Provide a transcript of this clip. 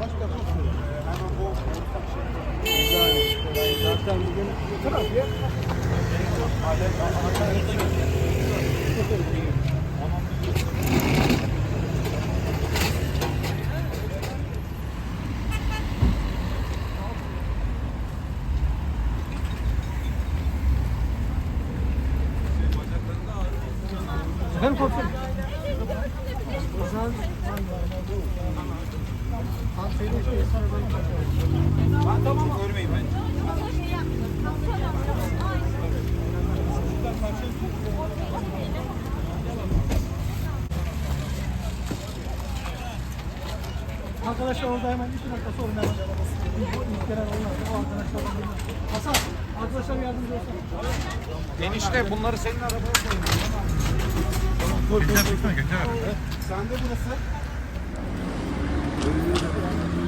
Zaten bugün ya. Efendim komiserim. O zaman Tam senin şey Ben tamam görmeyin ben. Arkadaşlar orada hemen iki dakika sonra hemen ilk gelen onlar. O arkadaşlardan biri. Hasan, arkadaşlar yardımcı olsun. Enişte bunları senin arabaya koyun. Sende burası. Thank you.